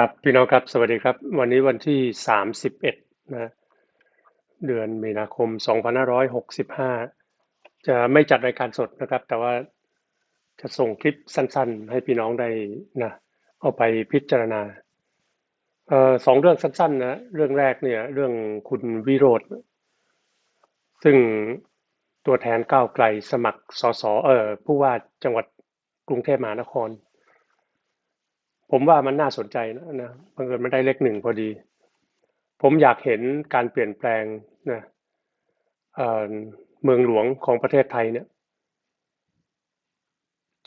ครับพี่น้องครับสวัสดีครับ วันนี้วันที่ 31นะเดือนมีนาคม 2565 จะไม่จัดรายการสดนะครับ แต่ว่าจะส่งคลิปสั้นๆ ให้พี่น้องได้นะเอาไปพิจารณาเอ่อสองเรื่องสั้นๆนะเรื่องแรกเนี่ยเรื่องคุณวิโรธซึ่งตัวแทนก้าวไกลสมัครสสเอ่อผู้ว่าจังหวัดกรุงเทพมหานคร ผมว่ามันน่าสนใจนะนะบังเอิญมันได้เลขหนึ่งพอดี ผมอยากเห็นการเปลี่ยนแปลงนะเอ่อเมืองหลวงของประเทศไทยเนี่ย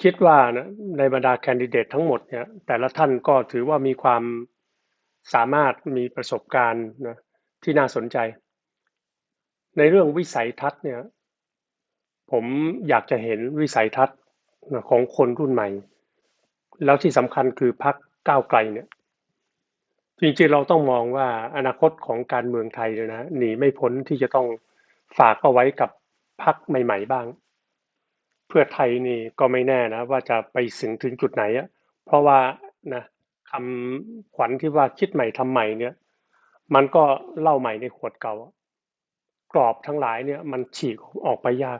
คิดว่านะในบรรดาแคนดิเดตทั้งหมดเนี่ยแต่ละท่านก็ถือว่ามีความสามารถมีประสบการณ์นะที่น่าสนใจ ในเรื่องวิสัยทัศน์เนี่ยผมอยากจะเห็นวิสัยทัศน์ของคนรุ่นใหม่ แล้วที่สำคัญคือพรรคก้าวไกลเนี่ยจริงๆเราต้องมองว่าอนาคตของการเมืองไทยเนี่ยนะหนีไม่พ้นที่จะต้องฝากเอาไว้กับพรรคใหม่ ๆ บ้าง เพื่อไทยนี่ก็ไม่แน่นะ ว่าจะไปถึงถึงจุดไหนอะเพราะว่านะคำขวัญที่ว่าคิดใหม่ทำใหม่เนี่ย มันก็เล่าใหม่ในขวดเก่ากรอบทั้งหลายเนี่ย มันฉีกออกไปยาก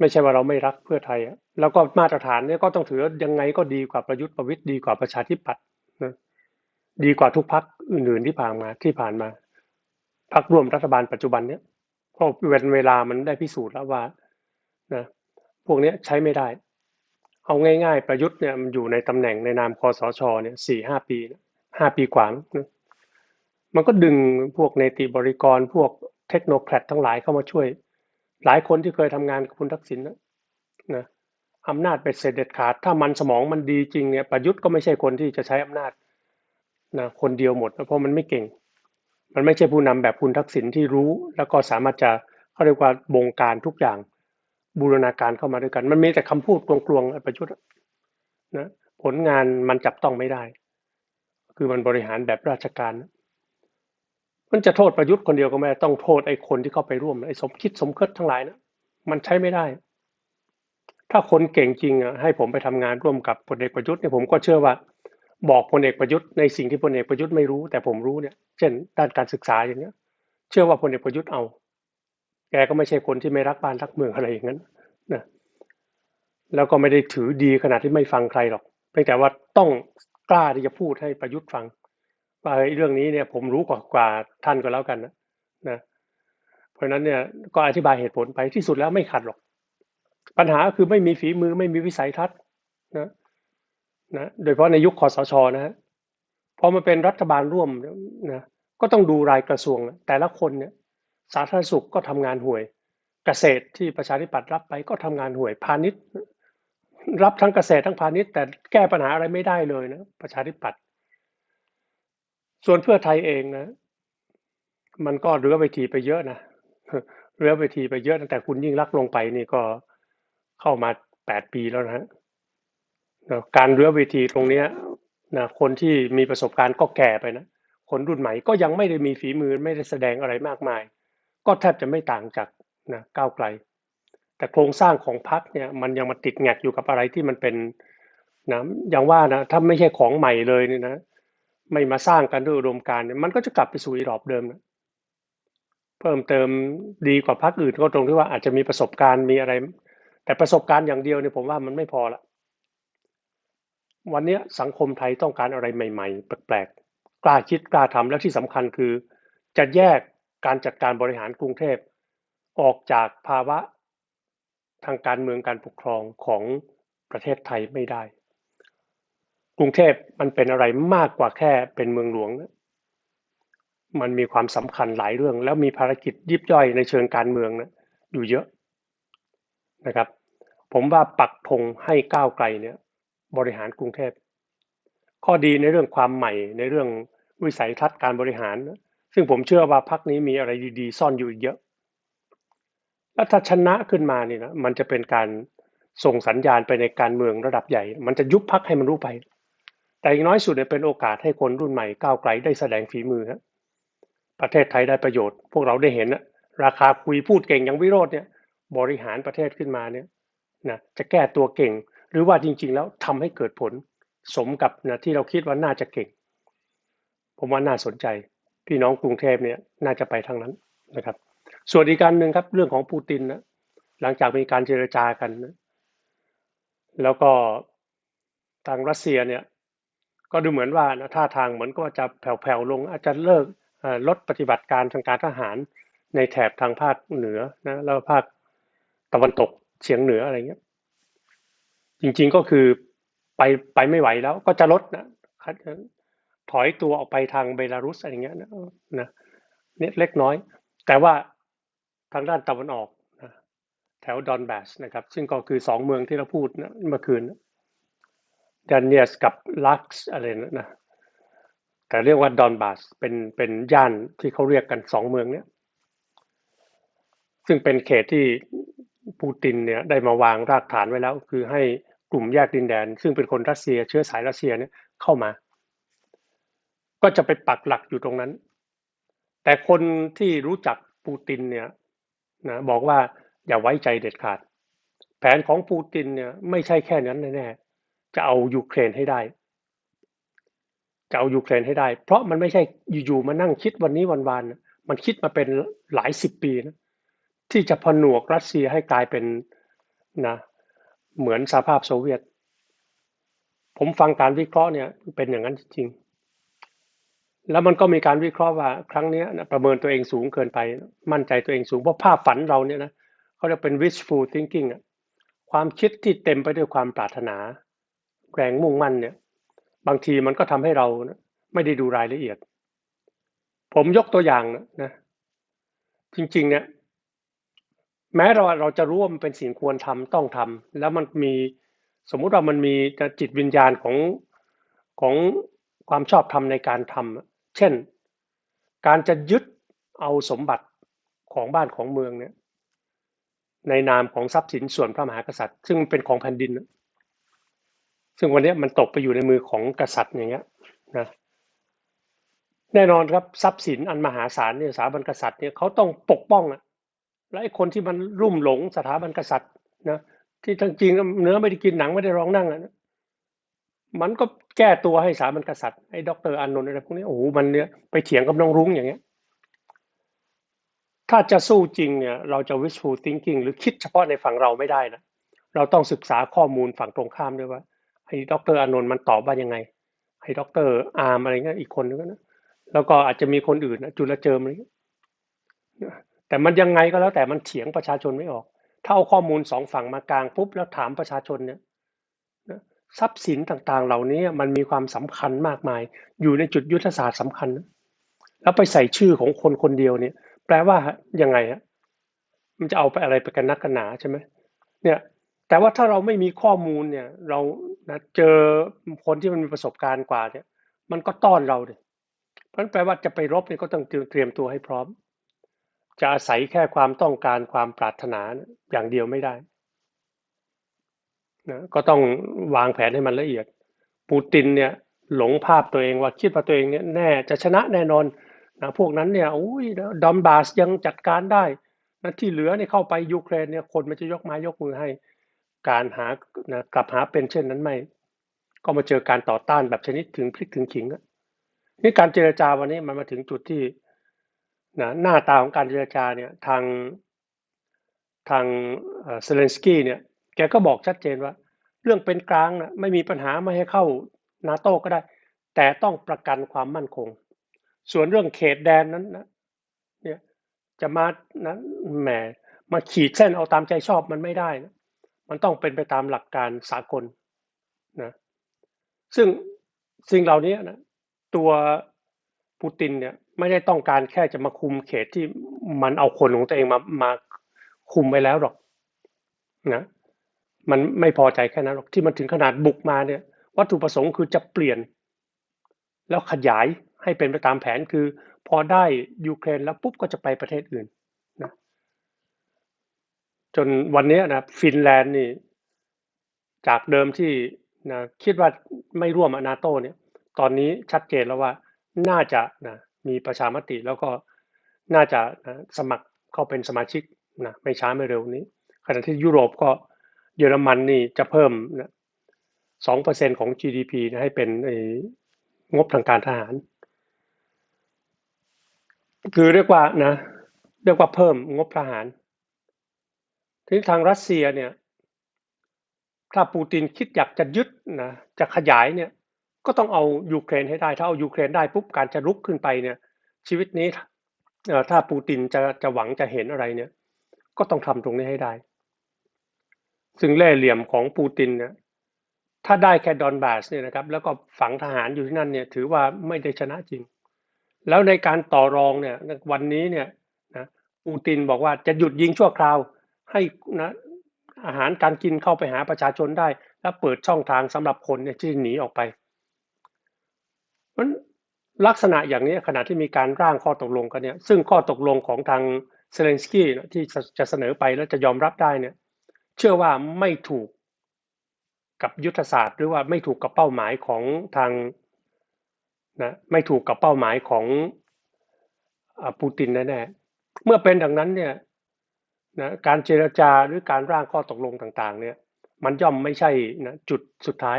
ไม่ใช่ว่าเราไม่รักเพื่อไทยอะแล้วก็มาตรฐานเนี่ยก็ต้องถือยังไงก็ดีกว่าประยุทธ์ประวิตยดีกว่าประชาธิปัตย์นะดีกว่าทุกพักอื่นๆที่ผ่านมาที่ผ่านมาพักร่วมรัฐบาลปัจจุบันเนี่ยเพราะเวลเวลามันได้พิสูจน์แล้วว่านะพวกเนี้ยใช้ไม่ได้ เอาง่าย ๆ ประยุทธ์เนี่ยมันอยู่ในตำแหน่งในนามคอสชเนี่ยสี่ห้าปีห้าปีกว่านะมันก็ดึงพวกเนติบริกรพวกเทคโนแครดทั้งหลายเข้ามาช่วย หลายคนที่เคยทำงานกับคุณทักษิณนะนะอำนาจเป็นเสร็จเด็ดขาด ถ้ามันสมองมันดีจริงเนี่ยประยุทธ์ก็ไม่ใช่คนที่จะใช้อำนาจนะคนเดียวหมดเพราะมันไม่เก่ง มันไม่ใช่ผู้นำแบบคุณทักษิณที่รู้ แล้วก็สามารถจะเขาเรียกว่าบงการทุกอย่างบูรณาการเข้ามาด้วยกัน มันมีแต่คำพูดกลวงๆประยุทธ์นะผลงานมันจับต้องไม่ได้ คือมันบริหารแบบราชการ มันจะโทษประยุทธ์คนเดียวก็ไม่ได้ต้องโทษไอ้คนที่เข้าไปร่วมไอ้สมคิดสมคิดทั้งหลายนะมันใช้ไม่ได้ ถ้าคนเก่งจริงอะให้ผมไปทำงานร่วมกับพลเอกประยุทธ์เนี่ยผมก็เชื่อว่า บอกพลเอกประยุทธ์ในสิ่งที่พลเอกประยุทธ์ไม่รู้ แต่ผมรู้เนี่ย เช่น ด้านการศึกษาอย่างเนี้ย เชื่อว่าพลเอกประยุทธ์เอา แกก็ไม่ใช่คนที่ไม่รักบ้านรักเมืองอะไรอย่างนั้นนะแล้วก็ไม่ได้ถือดีขนาดที่ไม่ฟังใครหรอกเพียงแต่ว่าต้องกล้าที่จะพูดให้ประยุทธ์ฟัง ว่าเรื่องนี้เนี่ยผมรู้กว่ากว่าท่านก็แล้วกันนะนะ เพราะฉะนั้นเนี่ยก็อธิบายเหตุผลไปที่สุดแล้วไม่ขัดหรอก ปัญหาคือไม่มีฝีมือไม่มีวิสัยทัศน์นะนะโดยเฉพาะในยุคคอสชนะฮะพอมาเป็นรัฐบาลร่วมนะก็ต้องดูรายกระทรวง แต่ละคนเนี่ยสาธารณสุขก็ทำงานห่วย เกษตรที่ประชาธิปัตย์รับไปก็ทำงานห่วยพาณิชย์รับทั้งเกษตรทั้งพาณิชย์แต่แก้ปัญหาอะไรไม่ได้เลยนะประชาธิปัตย์ ส่วนเพื่อไทยเองนะ มันก็เรือเวทีไปเยอะนะเรือเวทีไปเยอะตั้งแต่คุณยิ่งรักลงไปนี่ก็เข้ามาแปดปีแล้วนะฮะการเรือเวทีตรงเนี้ยนะคนที่มีประสบการณ์ก็แก่ไปนะคนรุ่นใหม่ก็ยังไม่ได้มีฝีมือไม่ได้แสดงอะไรมากมาย ก็แทบจะไม่ต่างจากนะก้าวไกล แต่โครงสร้างของพรรคเนี่ยมันยังมาติดแงกอยู่กับอะไรที่มันเป็นนะอย่างว่านะถ้าไม่ใช่ของใหม่เลยเนี่ยนะ ไม่มาสร้างกันด้วยอุดมการเนี่ยมันก็จะกลับไปสู่อีรอบเดิมนะเพิ่มเติมดีกว่าพรรคอื่นก็ตรงที่ว่าอาจจะมีประสบการณ์มีอะไร แต่ประสบการณ์อย่างเดียวเนี่ยผมว่ามันไม่พอละวันนี้สังคมไทยต้องการอะไรใหม่ ๆ แปลกๆกล้าคิดกล้าทำและที่สำคัญคือ จะแยกการจัดการบริหารกรุงเทพออกจากภาวะทางการเมืองการปกครองของประเทศไทยไม่ได้ กรุงเทพมันเป็นอะไรมากกว่าแค่เป็นเมืองหลวง มันมีความสำคัญหลายเรื่อง แล้วมีภารกิจยิบย่อยในเชิงการเมืองนะอยู่เยอะนะครับ ผมว่าปักธงให้ก้าวไกลเนี่ย บริหารกรุงเทพข้อดีในเรื่องความใหม่ในเรื่องวิสัยทัศน์การบริหาร ซึ่งผมเชื่อว่าพักนี้มีอะไรดีๆ ซ่อนอยู่อีกเยอะ แล้วถ้าชนะขึ้นมานี่นะมันจะเป็นการส่งสัญญาณไปในการเมืองระดับใหญ่ มันจะยุบพักให้มันรู้ไป แต่อย่างน้อยสุดเนี่ยเป็นโอกาสให้คนรุ่นใหม่ก้าวไกลได้แสดงฝีมือครับประเทศไทยได้ประโยชน์ พวกเราได้เห็นนะราคาคุยพูดเก่งอย่างวิโรจน์เนี่ย บริหารประเทศขึ้นมาเนี่ยนะจะแก้ตัวเก่ง หรือว่าจริง ๆ แล้วทำให้เกิดผลสมกับนะที่เราคิดว่าน่าจะเก่ง ผมว่าน่าสนใจ พี่น้องกรุงเทพเนี่ยน่าจะไปทางนั้นนะครับ ส่วนอีกการหนึ่งครับเรื่องของปูตินนะหลังจากมีการเจรจากันนะแล้วก็ทางรัสเซียเนี่ย ก็ดูเหมือนว่านะท่าทางเหมือนก็จะแผ่วๆลงอาจจะเลิกลดปฏิบัติการทางการทหารในแถบทางภาคเหนือนะแล้วภาคตะวันตกเฉียงเหนืออะไรเงี้ยจริงๆก็คือไปไปไม่ไหวแล้วก็จะลดนะถอยตัวออกไปทางเบลารุสอะไรเงี้ยนะนะเนี่ยเล็กน้อย แต่ว่าทางด้านตะวันออกนะแถวดอนแบสนะครับ ซึ่งก็คือสองเมืองที่เราพูดนะเมื่อคืน ดานเนียสกับลักซ์อะไรนะนะแต่เรียกว่าดอนบาสเป็นเป็นย่านที่เขาเรียกกันสองเมืองเนี้ยซึ่งเป็นเขตที่ปูตินเนี่ยได้มาวางรากฐานไว้แล้ว คือให้กลุ่มแยกดินแดน ซึ่งเป็นคนรัสเซียเชื้อสายรัสเซียเนี่ยเข้ามา ก็จะไปปักหลักอยู่ตรงนั้น แต่คนที่รู้จักปูตินเนี่ยนะบอกว่าอย่าไว้ใจเด็ดขาด แผนของปูตินเนี่ยไม่ใช่แค่นั้นแน่ จะเอายูเครนให้ได้จะเอายูเครนให้ได้ เพราะมันไม่ใช่อยู่ๆมานั่งคิดวันนี้วันวานมันคิดมาเป็นหลายสิบปีนะที่จะผนวกรัสเซียให้กลายเป็นนะเหมือนสหภาพโซเวียต ผมฟังการวิเคราะห์เนี่ยเป็นอย่างนั้นจริงแล้วมันก็มีการวิเคราะห์ว่าครั้งนี้นะประเมินตัวเองสูงเกินไป มั่นใจตัวเองสูงเพราะภาพฝันเราเนี่ยนะเขาเรียกเป็น wishful thinking อะความคิดที่เต็มไปด้วยความปรารถนา แรงมุ่งมั่นเนี่ย บางทีมันก็ทำให้เราไม่ได้ดูรายละเอียด ผมยกตัวอย่างนะ จริง ๆ เนี่ย แม้เราเราจะรู้ว่ามันเป็นสิ่งควรทำต้องทำแล้วมันมีสมมุติว่ามันมีจิตวิญญาณของของความชอบธรรมในการทำเช่น การจะยึดเอาสมบัติของบ้านของเมืองเนี่ย ในนามของทรัพย์สินส่วนพระมหากษัตริย์ ซึ่งเป็นของแผ่นดิน ซึ่งวันนี้มันตกไปอยู่ในมือของกษัตริย์อย่างเงี้ยนะแน่นอนครับทรัพย์สินอันมหาศาลเนี่ยสถาบันกษัตริย์เนี่ยเขาต้องปกป้องอะและไอ้คนที่มันรุ่มหลงสถาบันกษัตริย์นะที่ทั้งจริงเนื้อไม่ได้กินหนังไม่ได้ร้องนั่งอะมันก็แก้ตัวให้สถาบันกษัตริย์ไอ้ด็อกเตอร์อานนท์อะไรพวกนี้โอ้โหมันเนี่ยไปเถียงกับน้องรุ้งอย่างเงี้ยถ้าจะสู้จริงเนี่ยเราจะ wishful thinking หรือคิดเฉพาะในฝั่งเราไม่ได้นะเราต้องศึกษาข้อมูลฝั่งตรงข้ามด้วยว่า ไอ้ด็อกเตอร์อานนท์มันตอบว่ายังไงไอ้ด็อกเตอร์อาร์มอะไรเงี้ยอีกคนนึงนะแล้วก็อาจจะมีคนอื่นนะจุลเจิมอะไรแต่มันยังไงก็แล้วแต่มันเถียงประชาชนไม่ออก ถ้าเอาข้อมูลสองฝั่งมากลางปุ๊บแล้วถามประชาชนเนี่ยทรัพย์สินต่างๆ เหล่านี้มันมีความสำคัญมากมาย อยู่ในจุดยุทธศาสตร์สำคัญ แล้วไปใส่ชื่อของคนคนเดียวเนี่ย แปลว่ายังไงฮะมันจะเอาไปอะไรไปกันนักกันหนาใช่ไหมเนี่ย แต่ว่าถ้าเราไม่มีข้อมูลเนี่ย เรานะเจอคนที่มันมีประสบการณ์กว่าเนี่ย มันก็ต้อนเราเลยเพราะนั้นแปลว่าจะไปรบเนี่ยก็ต้องเตรียมตัวให้พร้อม จะอาศัยแค่ความต้องการความปรารถนาอย่างเดียวไม่ได้นะก็ต้องวางแผนให้มันละเอียด ปูตินเนี่ยหลงภาพตัวเองว่าคิดว่าตัวเองเนี่ยแน่จะชนะแน่นอนนะพวกนั้นเนี่ยอุ้ยดอมบาสยังจัดการได้นะที่เหลือเนี่ยเข้าไปยูเครนเนี่ยคนมันจะยกไม้ยกมือให้ การหานะกลับหาเป็นเช่นนั้นไม่ ก็มาเจอการต่อต้านแบบชนิดถึงพลิกถึงขิงนี่การเจรจาวันนี้มันมาถึงจุดที่นะหน้าตาของการเจรจาเนี่ยทางทางเซเลนสกี้เนี่ยแกก็บอกชัดเจนว่า เรื่องเป็นกลางนะไม่มีปัญหาไม่ให้เข้านาโต้ก็ได้ แต่ต้องประกันความมั่นคง ส่วนเรื่องเขตแดนนั้นนะเนี่ยจะมานะแหมมาขีดเส้นเอาตามใจชอบมันไม่ได้นะ มันต้องเป็นไปตามหลักการสากลนะซึ่งสิ่งเหล่านี้นะตัวปูตินเนี่ยไม่ได้ต้องการแค่จะมาคุมเขตที่มันเอาคนของตัวเองมามาคุมไปแล้วหรอกนะมันไม่พอใจแค่นั้นหรอกที่มันถึงขนาดบุกมาเนี่ย วัตถุประสงค์คือจะเปลี่ยน แล้วขยายให้เป็นไปตามแผนคือ พอได้ยูเครนแล้วปุ๊บก็จะไปประเทศอื่น จนวันนี้นะฟินแลนด์นี่ จากเดิมที่นะคิดว่าไม่ร่วมนาโตเนี่ย ตอนนี้ชัดเจนแล้วว่าน่าจะนะมีประชามติแล้วก็น่าจะนะสมัครเข้าเป็นสมาชิกนะไม่ช้าไม่เร็วนี้ ขณะที่ยุโรปก็เยอรมันนี่จะเพิ่มนะสองเปอร์เซ็นของ GDP นะให้เป็นงบทางการทหาร คือเรียกว่านะเรียกว่าเพิ่มงบทหาร ทีนี้ทางรัสเซียเนี่ยถ้าปูตินคิดอยากจะยึดนะจะขยายเนี่ยก็ต้องเอายูเครนให้ได้ ถ้าเอายูเครนได้ปุ๊บการจะลุกขึ้นไปเนี่ยชีวิตนี้ถ้าปูตินจะจะหวังจะเห็นอะไรเนี่ยก็ต้องทำตรงนี้ให้ได้ ซึ่งเล่เหลี่ยมของปูตินเนี่ยถ้าได้แค่ดอนบาสเนี่ยนะครับแล้วก็ฝังทหารอยู่ที่นั่นเนี่ยถือว่าไม่ได้ชนะจริง แล้วในการต่อรองเนี่ยวันนี้เนี่ยนะปูตินบอกว่าจะหยุดยิงชั่วคราว ให้นะอาหารการกินเข้าไปหาประชาชนได้ และเปิดช่องทางสำหรับคนเนี่ยที่หนีออกไปเพราะลักษณะอย่างนี้ขณะที่มีการร่างข้อตกลงกันเนี่ยซึ่งข้อตกลงของทางเซเลนสกี้ที่จะเสนอไปแล้วจะยอมรับได้เนี่ยเชื่อว่าไม่ถูกกับยุทธศาสตร์ หรือว่าไม่ถูกกับเป้าหมายของทางนะไม่ถูกกับเป้าหมายของปูตินแน่ๆเมื่อเป็นดังนั้นเนี่ย นะการเจรจาหรือการร่างข้อตกลงต่างๆ เนี่ย มันย่อมไม่ใช่นะจุดสุดท้าย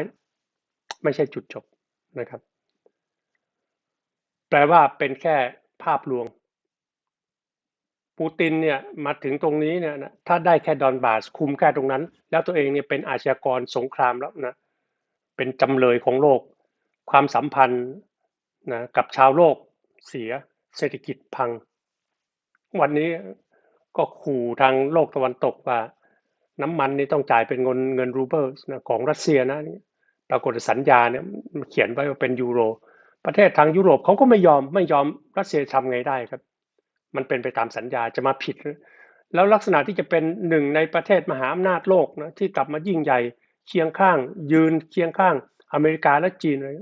ไม่ใช่จุดจบนะครับ แปลว่าเป็นแค่ภาพลวง ปูตินเนี่ยมาถึงตรงนี้เนี่ยนะถ้าได้แค่ดอนบาสคุมแค่ตรงนั้น แล้วตัวเองเนี่ยเป็นอาชญากรสงครามแล้วนะเป็นจำเลยของโลก ความสัมพันธ์นะกับชาวโลกเสียเศรษฐกิจพัง วันนี้ ก็ขู่ทางโลกตะวันตกว่า น้ำมันนี่ต้องจ่ายเป็นเงินเงินรูเบิลนะของรัสเซียนะปรากฏสัญญาเนี่ยเขียนไว้ว่าเป็นยูโร ประเทศทางยุโรปเขาก็ไม่ยอมไม่ยอมรัสเซียทำไงได้ครับ มันเป็นไปตามสัญญาจะมาผิด แล้วลักษณะที่จะเป็นหนึ่งในประเทศมหาอำนาจโลกนะที่กลับมายิ่งใหญ่เคียงข้าง ยืนเคียงข้างอเมริกาและจีนเลย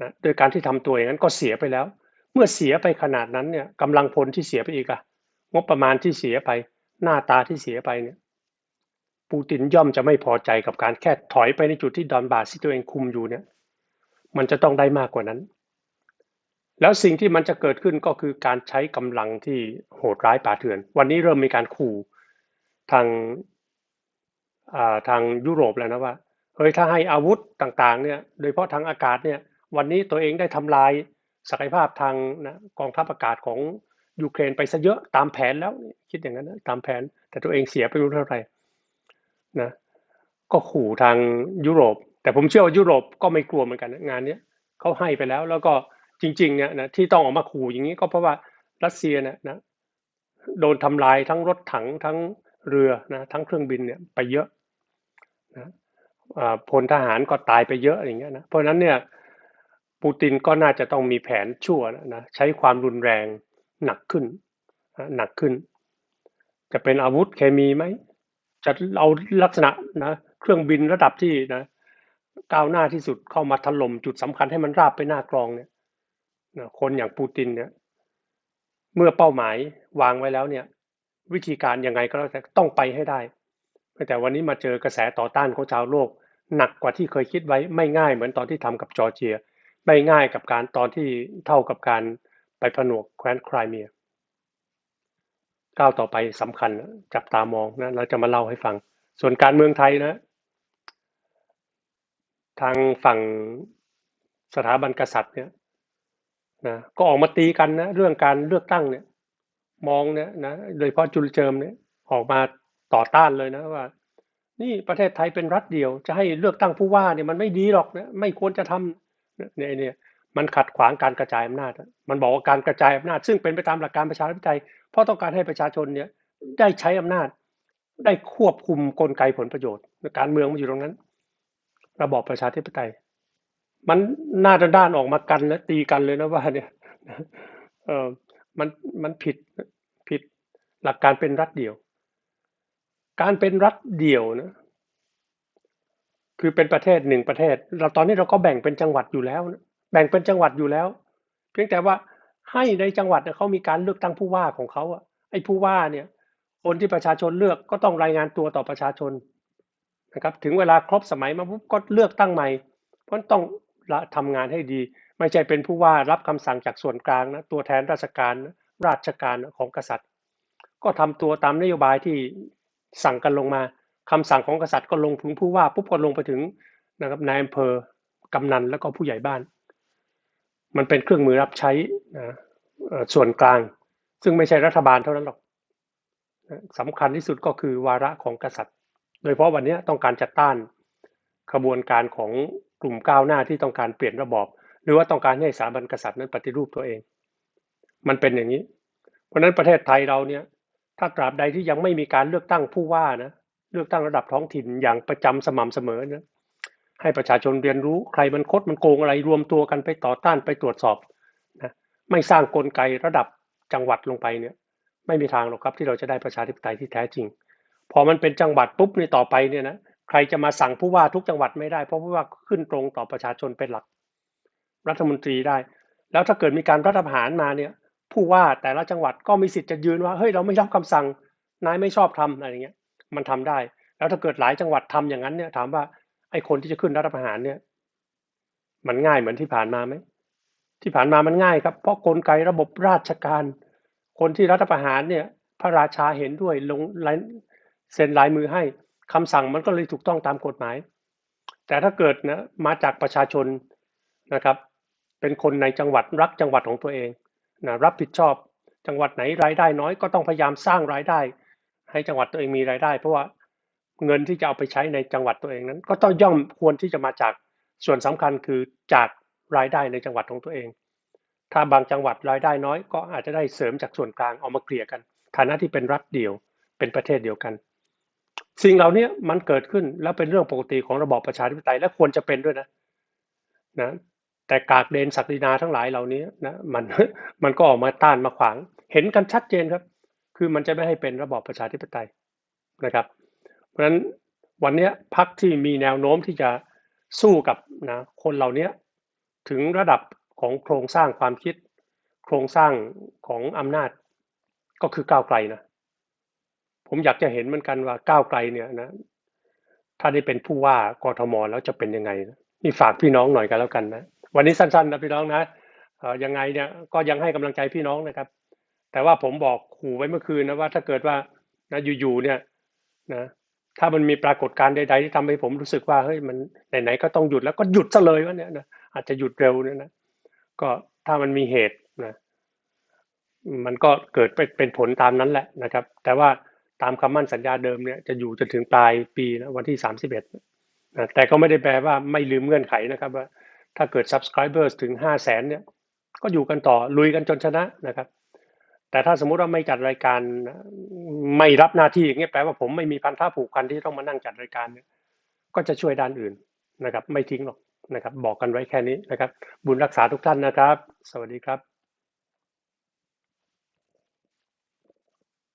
นะโดยการที่ทำตัวอย่างนั้นก็เสียไปแล้ว เมื่อเสียไปขนาดนั้นเนี่ยกำลังพลที่เสียไปอีกอะ งบประมาณที่เสียไป หน้าตาที่เสียไปเนี่ยปูตินย่อมจะไม่พอใจกับการแค่ถอยไปในจุดที่ดอนบาสที่ตัวเองคุมอยู่เนี่ยมันจะต้องได้มากกว่านั้น แล้วสิ่งที่มันจะเกิดขึ้นก็คือการใช้กำลังที่โหดร้ายป่าเถื่อน วันนี้เริ่มมีการขู่ทางทางยุโรปแล้วนะว่าเฮ้ยถ้าให้อาวุธต่างๆเนี่ยโดยเฉพาะทางอากาศเนี่ยวันนี้ตัวเองได้ทำลายศักยภาพทางนะกองทัพอากาศของ ยูเครนไปซะเยอะตามแผนแล้วคิดอย่างนั้นนะตามแผน แต่ตัวเองเสียไปรู้เท่าไหร่นะก็ขู่ทางยุโรป แต่ผมเชื่อว่ายุโรปก็ไม่กลัวเหมือนกันนะงานนี้เขาให้ไปแล้วแล้วก็จริงๆเนี่ยนะที่ต้องออกมาขู่อย่างนี้ก็เพราะว่ารัสเซียเนี่ยนะโดนทำลายทั้งรถถังทั้งเรือนะทั้งเครื่องบินเนี่ยไปเยอะนะพลทหารก็ตายไปเยอะอย่างเงี้ยนะเพราะนั้นเนี่ยปูตินก็น่าจะต้องมีแผนชั่วนะใช้ความรุนแรง หนักขึ้นหนักขึ้น จะเป็นอาวุธเคมีไหมจะเอาลักษณะนะเครื่องบินระดับที่นะก้าวหน้าที่สุดเข้ามาถล่มจุดสำคัญให้มันราบไปหน้ากรองเนี่ยนะคนอย่างปูตินเนี่ย เมื่อเป้าหมายวางไว้แล้วเนี่ย วิธีการยังไงก็แล้วแต่ต้องไปให้ได้ แต่วันนี้มาเจอกระแสต่อต้านของชาวโลก หนักกว่าที่เคยคิดไว้ไม่ง่ายเหมือนตอนที่ทำกับจอร์เจีย ไม่ง่ายกับการตอนที่เท่ากับการ ไปผนวกแคว้นไครเมียก้าวต่อไปสำคัญจับตามองนะเราจะมาเล่าให้ฟัง ส่วนการเมืองไทยนะ ทางฝั่งสถาบันกษัตริย์เนี่ยนะก็ออกมาตีกันนะเรื่องการเลือกตั้งเนี่ย มองเนี่ยนะโดยเฉพาะจุลเจิมเนี่ยออกมาต่อต้านเลยนะว่า นี่ประเทศไทยเป็นรัฐเดียว จะให้เลือกตั้งผู้ว่าเนี่ยมันไม่ดีหรอกนะไม่ควรจะทำเนี่ยเนี่ย มันขัดขวางการกระจายอำนาจ มันบอกว่าการกระจายอำนาจ ซึ่งเป็นไปตามหลักการประชาธิปไตย เพราะต้องการให้ประชาชนเนี่ยได้ใช้อำนาจ ได้ควบคุมกลไกผลประโยชน์ การเมืองมันอยู่ตรงนั้น ระบอบประชาธิปไตย มันหน้าด้านออกมากันและตีกันเลยนะว่าเนี่ยเออมันมันผิดผิดหลักการเป็นรัฐเดียว การเป็นรัฐเดียวนะคือเป็นประเทศหนึ่งประเทศ เราตอนนี้เราก็แบ่งเป็นจังหวัดอยู่แล้วนะ แบ่งเป็นจังหวัดอยู่แล้ว เพียงแต่ว่าให้ในจังหวัดเขามีการเลือกตั้งผู้ว่าของเขาอะไอ้ผู้ว่าเนี่ย คนที่ประชาชนเลือกก็ต้องรายงานตัวต่อประชาชนนะครับถึงเวลาครบสมัยมาปุ๊บก็เลือกตั้งใหม่ เพราะต้องทำงานให้ดี ไม่ใช่เป็นผู้ว่ารับคำสั่งจากส่วนกลางนะตัวแทนราชการราชการของกษัตริย์ ก็ทำตัวตามนโยบายที่สั่งกันลงมาคำสั่งของกษัตริย์ก็ลงถึงผู้ว่าปุ๊บก็ลงไปถึงนะครับนายอำเภอกำนันแล้วก็ผู้ใหญ่บ้าน มันเป็นเครื่องมือรับใช้นะส่วนกลาง ซึ่งไม่ใช่รัฐบาลเท่านั้นหรอกสำคัญที่สุดก็คือวาระของกษัตริย์ โดยเฉพาะวันนี้ต้องการจะต้านขบวนการของกลุ่มก้าวหน้าที่ต้องการเปลี่ยนระบอบ หรือว่าต้องการให้สถาบันกษัตริย์นั้นปฏิรูปตัวเอง มันเป็นอย่างนี้ เพราะนั้นประเทศไทยเราเนี่ยถ้าตราบใดที่ยังไม่มีการเลือกตั้งผู้ว่านะเลือกตั้งระดับท้องถิ่นอย่างประจำสม่ำเสมอนะ ให้ประชาชนเรียนรู้ใครมันคดมันโกงอะไรรวมตัวกันไปต่อต้านไปตรวจสอบนะไม่สร้างกลไกระดับจังหวัดลงไปเนี่ย ไม่มีทางหรอกครับที่เราจะได้ประชาธิปไตยที่แท้จริง พอมันเป็นจังหวัดปุ๊บในต่อไปเนี่ยนะใครจะมาสั่งผู้ว่าทุกจังหวัดไม่ได้เพราะผู้ว่าขึ้นตรงต่อประชาชนเป็นหลัก รัฐมนตรีได้ แล้วถ้าเกิดมีการรัฐประหารมาเนี่ย ผู้ว่าแต่ละจังหวัดก็มีสิทธิ์จะยืนว่าเฮ้ยเราไม่รับคำสั่งนายไม่ชอบทำอะไรเงี้ยมันทำได้ แล้วถ้าเกิดหลายจังหวัดทำอย่างนั้นเนี่ยถามว่า ไอ้คนที่จะขึ้นรัฐประหารเนี่ย มันง่ายเหมือนที่ผ่านมาไหมที่ผ่านมามันง่ายครับ เพราะกลไกระบบราชการ คนที่รัฐประหารเนี่ย พระราชาเห็นด้วยลงลายเซ็นลายมือให้คำสั่งมันก็เลยถูกต้องตามกฎหมาย แต่ถ้าเกิดนะมาจากประชาชนนะครับ เป็นคนในจังหวัดรักจังหวัดของตัวเองนะรับผิดชอบจังหวัดไหนรายได้น้อยก็ต้องพยายามสร้างรายได้ ให้จังหวัดตัวเองมีรายได้ เพราะว่า เงินที่จะเอาไปใช้ในจังหวัดตัวเองนั้น ก็ต้องย่อมควรที่จะมาจากส่วนสำคัญคือจากรายได้ในจังหวัดของตัวเอง ถ้าบางจังหวัดรายได้น้อย ก็อาจจะได้เสริมจากส่วนกลางเอามาเกลี่ยกัน ฐานะที่เป็นรัฐเดียวเป็นประเทศเดียวกัน สิ่งเหล่านี้มันเกิดขึ้นแล้วเป็นเรื่องปกติของระบอบประชาธิปไตยและควรจะเป็นด้วยนะนะแต่กากเดนศักดินาทั้งหลายเหล่านี้นะมันมันก็ออกมาต้านมาขวาง เห็นกันชัดเจนครับ คือมันจะไม่ให้เป็นระบอบประชาธิปไตยนะครับ เพราะฉะนั้นวันนี้พักที่มีแนวโน้มที่จะสู้กับนะคนเหล่านี้ถึงระดับของโครงสร้างความคิด โครงสร้างของอำนาจก็คือก้าวไกลนะผมอยากจะเห็นเหมือนกันว่าก้าวไกลเนี่ยนะถ้าได้เป็นผู้ว่ากทมแล้วจะเป็นยังไงนะนี่ฝากพี่น้องหน่อยกันแล้วกันนะวันนี้สั้นๆนะพี่น้องนะเออยังไงเนี่ยก็ยังให้กำลังใจพี่น้องนะครับ แต่ว่าผมบอกขู่ไว้เมื่อคืนนะว่าถ้าเกิดว่านะอยู่ๆเนี่ยนะ ถ้ามันมีปรากฏการณ์ใด ๆ ที่ทำให้ผมรู้สึกว่าเฮ้ยมันไหนๆก็ต้องหยุดแล้วก็หยุดซะเลยวะเนี่ยนะอาจจะหยุดเร็วเนี่ยนะก็ถ้ามันมีเหตุนะมันก็เกิดเป็นผลตามนั้นแหละนะครับ แต่ว่าตามคำมั่นสัญญาเดิมเนี่ยจะอยู่จนถึงปลายปีนะวันที่ 31นะแต่ก็ไม่ได้แปลว่าไม่ลืมเงื่อนไขนะครับว่าถ้าเกิด subscribers ถึง 5 0 0แสนเนี่ยก็อยู่กันต่อลุยกันจนชนะนะครับ แต่ถ้าสมมุติว่าไม่จัดรายการไม่รับหน้าที่อย่างเงี้ยแปลว่าผมไม่มีพันธะผูกพันที่ต้องมานั่งจัดรายการเนี่ยก็จะช่วยด้านอื่นนะครับ ไม่ทิ้งหรอกนะครับ บอกกันไว้แค่นี้นะครับ บุญรักษาทุกท่านนะครับ สวัสดีครับ